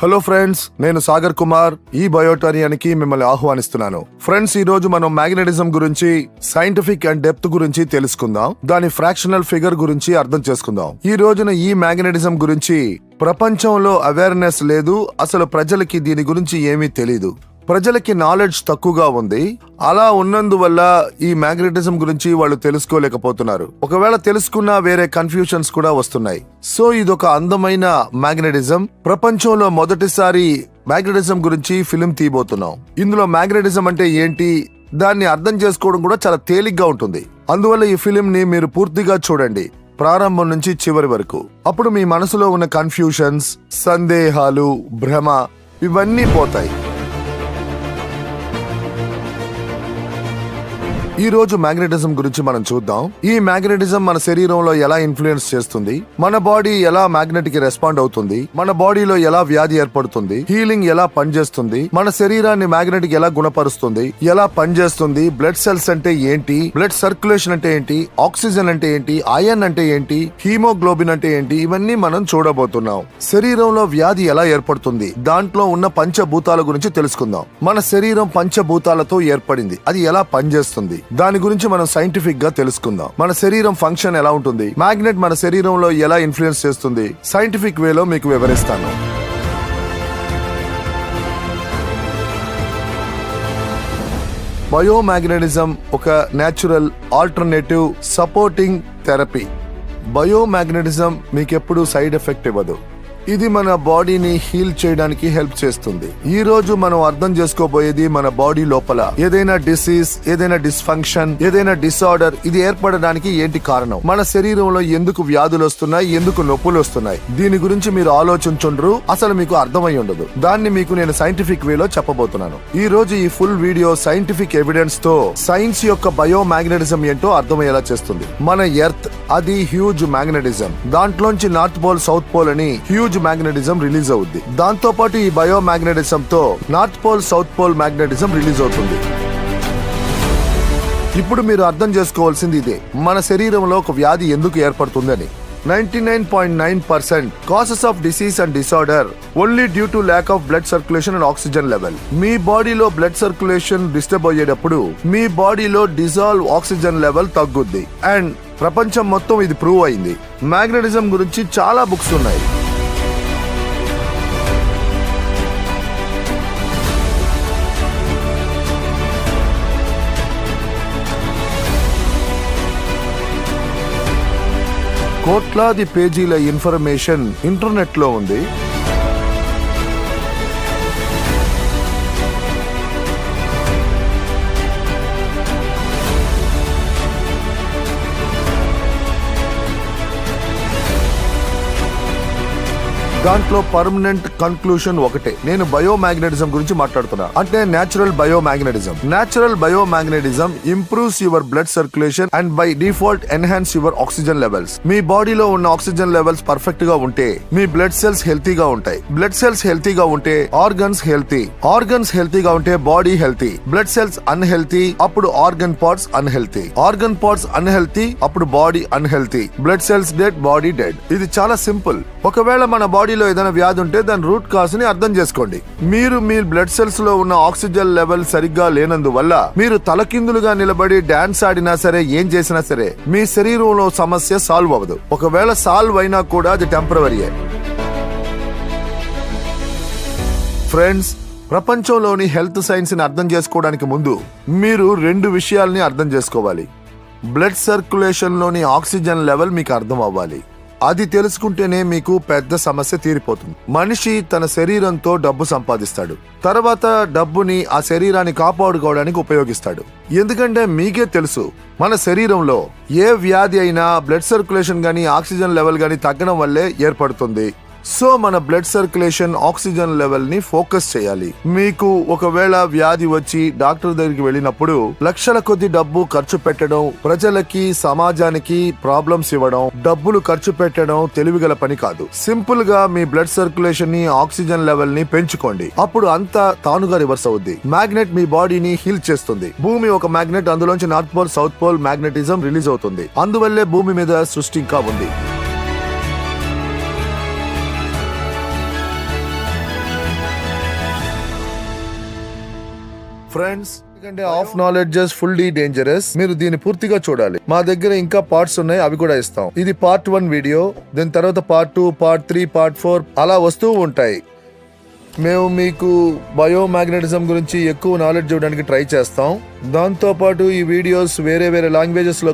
Hello friends నేను సాగర్ కుమార్. ఈ బయోటారియానికి మిమ్మల్ని ఆహ్వానిస్తున్నాను. ఫ్రెండ్స్ ఈ రోజు మనం మ్యాగ్నెటిజం గురించి సైంటిఫిక్ అండ్ డెప్త్ గురించి తెలుసుకుందాం. దాని ఫ్రాక్షనల్ ఫిగర్ గురించి అర్థం చేసుకుందాం. ఈ రోజున ఈ మ్యాగ్నెటిజం గురించి ప్రపంచంలో అవేర్నెస్ లేదు అసలు ప్రజలకి దీని గురించి ఏమీ తెలీదు. ప్రజలకి నాలెడ్జ్ తక్కువగా ఉంది. అలా ఉన్నందువల్ల ఈ మ్యాగ్నెటిజం గురించి వాళ్ళు తెలుసుకోలేకపోతున్నారు. ఒకవేళ తెలుసుకున్నా వేరే కన్ఫ్యూషన్స్ కూడా వస్తున్నాయి. సో ఇదొక అందమైన మ్యాగ్నెటిజం ప్రపంచంలో మొదటిసారి మ్యాగ్నెటిజం గురించి ఫిలిం తీయబోతున్నాం. ఇందులో మ్యాగ్నెటిజం అంటే ఏంటి? దాన్ని అర్థం చేసుకోవడం కూడా చాలా తేలిగ్గా ఉంటుంది. అందువల్ల ఈ ఫిలిం ని మీరు పూర్తిగా చూడండి. ప్రారంభం నుంచి చివరి వరకు. అప్పుడు మీ మనసులో ఉన్న కన్ఫ్యూషన్స్ సందేహాలు భ్రమ ఇవన్నీ పోతాయి. ఈ రోజు మ్యాగ్నెటిజం గురించి మనం చూద్దాం. ఈ మ్యాగ్నెటిజం మన శరీరంలో ఎలా ఇన్ఫ్లుయెన్స్ చేస్తుంది? మన బాడీ ఎలా మ్యాగ్నెట్కి రెస్పాండ్ అవుతుంది? మన బాడీలో ఎలా వ్యాధి ఏర్పడుతుంది? హీలింగ్ ఎలా పనిచేస్తుంది? మన శరీరాన్ని మ్యాగ్నెట్కి ఎలా గుణపరుస్తుంది? ఎలా పనిచేస్తుంది? బ్లడ్ సెల్స్ అంటే ఏంటి? బ్లడ్ సర్క్యులేషన్ అంటే ఏంటి? ఆక్సిజన్ అంటే ఏంటి? ఐరన్ అంటే ఏంటి? హీమోగ్లోబిన్ అంటే ఏంటి? ఇవన్నీ మనం చూడబోతున్నాం. శరీరంలో వ్యాధి ఎలా ఏర్పడుతుంది? దాంట్లో ఉన్న పంచభూతాల గురించి తెలుసుకుందాం. మన శరీరం పంచభూతాలతో ఏర్పడింది. అది ఎలా పనిచేస్తుంది? దాని గురించి మనం సైంటిఫిక్గా తెలుసుకుందాం. మన శరీరం ఫంక్షన్ ఎలా ఉంటుంది? మ్యాగ్నెట్ మన శరీరంలో ఎలా ఇన్ఫ్లుయెన్స్ చేస్తుంది? సైంటిఫిక్ వేలో మీకు వివరిస్తాను. బయోమాగ్నెటిజం ఒక natural alternative supporting therapy biomagnetism మీకెప్పుడు side effect ఇవ్వదు. ఇది మన బాడీని హీల్ చేయడానికి హెల్ప్ చేస్తుంది. ఈ రోజు మనం అర్థం చేసుకోబోయేది మన బాడీ లోపల. ఏదైనా డిసీజ్ ఏదైనా డిస్ఫంక్షన్ ఏదైనా డిసార్డర్ ఇది ఏర్పడడానికి ఏంటి కారణం? మన శరీరంలో ఎందుకు వ్యాధులు వస్తున్నాయి? ఎందుకు నొప్పులు వస్తున్నాయి? దీని గురించి మీరు ఆలోచించుండ్రు. అసలు మీకు అర్థమై ఉండదు. దాన్ని మీకు నేను సైంటిఫిక్ వేలో చెప్పబోతున్నాను. ఈ రోజు ఈ ఫుల్ వీడియో సైంటిఫిక్ ఎవిడెన్స్తో సైన్స్ యొక్క బయో మ్యాగ్నెటిజం ఏంటో అర్థమయ్యేలా చేస్తుంది. మన ఎర్త్ అది హ్యూజ్ మ్యాగ్నెటిజం దాంట్లోంచి నార్త్ పోల్ సౌత్ పోల్ అని హ్యూజ్ మ్యాగ్నెటిజం రిలీజ్ అవుద్ది. దాంతో పాటు ఈ బయో మ్యాగ్నెటిజం తో north pole south pole magnetism release అవుతుంది. ఇప్పుడు మీరు అర్థం చేసుకోవాల్సింది ఇదే. మన శరీరంలో ఒక వ్యాధి ఎందుకు ఏర్పడుతుందని. Ninety nine point nine percent cases of disease and disorder only due to lack of blood circulation and oxygen level. మీ బాడీలో బ్లడ్ సర్క్యులేషన్ డిస్టర్బ్ అయ్యేటప్పుడు మీ బాడీలో డిజాల్వ్ ఆక్సిజన్ లెవెల్ తగ్గుద్ది. అండ్ ప్రపంచం మొత్తం ఇది ప్రూవ్ అయింది. మ్యాగ్నెటిజం గురించి చాలా బుక్స్ ఉన్నాయి. కోట్లాది పేజీల ఇన్ఫర్మేషన్ ఇంటర్నెట్లో ఉంది. దాంట్లో పర్మనెంట్ కన్క్లూషన్ ఒకటే. నేను బయోమాగ్నెటిజం గురించి మాట్లాడుతున్నా. అంటే natural biomagnetism. Natural biomagnetism improves your blood circulation and by default enhance your oxygen levels. మీ బాడీలో ఉన్న ఆక్సిజన్ లెవెల్స్ పర్ఫెక్ట్గా ఉంటే మీ బ్లడ్ సెల్స్ హెల్తీగా ఉంటాయి. బ్లడ్ సెల్స్ హెల్తీగా ఉంటే ఆర్గన్స్ హెల్తీ. ఆర్గన్స్ హెల్తీగా ఉంటే body healthy. Blood cells unhealthy అప్పుడు organ parts unhealthy. Organ parts unhealthy అప్పుడు body unhealthy. Blood cells dead body dead. ఇది చాలా సింపుల్. ఒకవేళ మన బాడీ బాడీలో ఏదైనా వ్యాధి ఉంటే దాని రూట్ కాజ్ని అర్థం చేసుకోండి. మీరు మీ బ్లడ్ సెల్స్లో ఉన్న ఆక్సిజన్ లెవెల్ సరిగ్గా లేనందువల్ల మీరు తలకిందులుగా నిలబడి డాన్స్ ఆడినా సరే ఏం చేసినా సరే మీ శరీరంలో సమస్య సాల్వ్ అవ్వదు. ఒకవేళ సాల్వ్ అయినా కూడా అది టెంపరవరీయే ఫ్రెండ్స్ ప్రపంచంలోని హెల్త్ సైన్స్ని అర్థం చేసుకోవడానికి ముందు మీరు రెండు విషయాల్ని అర్థం చేసుకోవాలి. బ్లడ్ సర్క్యులేషన్లోని ఆక్సిజన్ లెవెల్ మీకు అర్థం అవ్వాలి. అది తెలుసుకుంటేనే మీకు పెద్ద సమస్య తీరిపోతుంది. మనిషి తన శరీరంతో డబ్బు సంపాదిస్తాడు. తర్వాత డబ్బుని ఆ శరీరాన్ని కాపాడుకోవడానికి ఉపయోగిస్తాడు. ఎందుకంటే మీకే తెలుసు మన శరీరంలో ఏ వ్యాధి అయినా బ్లడ్ సర్క్యులేషన్ గానీ ఆక్సిజన్ లెవెల్ గానీ తగ్గడం వల్లే ఏర్పడుతుంది. సో మన బ్లడ్ సర్క్యులేషన్ ఆక్సిజన్ లెవెల్ని ఫోకస్ చేయాలి. మీకు ఒకవేళ వ్యాధి వచ్చి డాక్టర్ దగ్గరికి వెళ్ళినప్పుడు లక్షల కొద్ది డబ్బు ఖర్చు పెట్టడం ప్రజలకి సమాజానికి ప్రాబ్లమ్స్ ఇవ్వడం డబ్బులు ఖర్చు పెట్టడం తెలివిగల పని కాదు. సింపుల్గా మీ బ్లడ్ సర్క్యులేషన్ని ఆక్సిజన్ లెవెల్ని పెంచుకోండి. అప్పుడు అంతా తానుగా రివర్స్ అవుద్ది. మ్యాగ్నెట్ మీ బాడీని హీల్ చేస్తుంది. భూమి ఒక మ్యాగ్నెట్ అందులోంచి north pole south pole magnetism release అవుతుంది. అందువల్లే భూమి మీద సృష్టి ఇంకా ఉంది. ఫ్రెండ్స్ ఎందుకంటే ఆఫ్ నాలెడ్జెస్ ఫుల్ డీ డేంజరస్ మీరు దీన్ని పూర్తిగా చూడాలి. మా దగ్గర ఇంకా పార్ట్స్ ఉన్నాయి అవి కూడా ఇస్తాం. ఇది పార్ట్ వన్ వీడియో దీని తర్వాత part two part three part four అలా వస్తూ ఉంటాయి. మేము మీకు బయోమాగ్నెటిజం గురించి ఎక్కువ నాలెడ్జ్ ఇవ్వడానికి ట్రై చేస్తాం. దాంతో పాటు ఈ వీడియోస్ వేరే వేరే లాంగ్వేజెస్లో